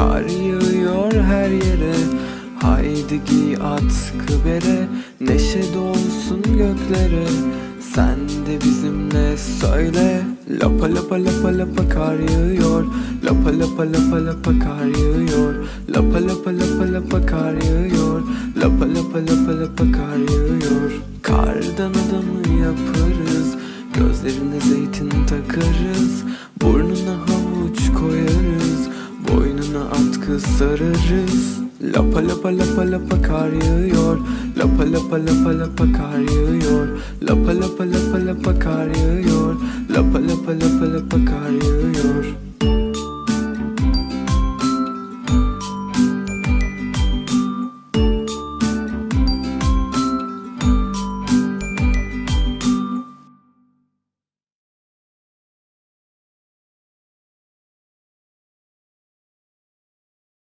Kar yağıyor her yere. Haydi giy atkı bere Neşe dolsun göklere. Sen de bizimle söyle. Lapa lapa lapa lapa kar yağıyor. Lapa lapa lapa lapa kar yağıyor. Lapa lapa lapa lapa kar yağıyor. Lapa lapa lapa lapa kar yağıyor. Kardan adamı yaparız. Gözlerine zeytin takarız Atkı sararız. Lapa lapa lapa lapa kar yağıyor. Lapa lapa lapa lapa kar yağıyor. Lapa lapa lapa lapa kar yağıyor. Lapa lapa lapa lapa kar yağıyor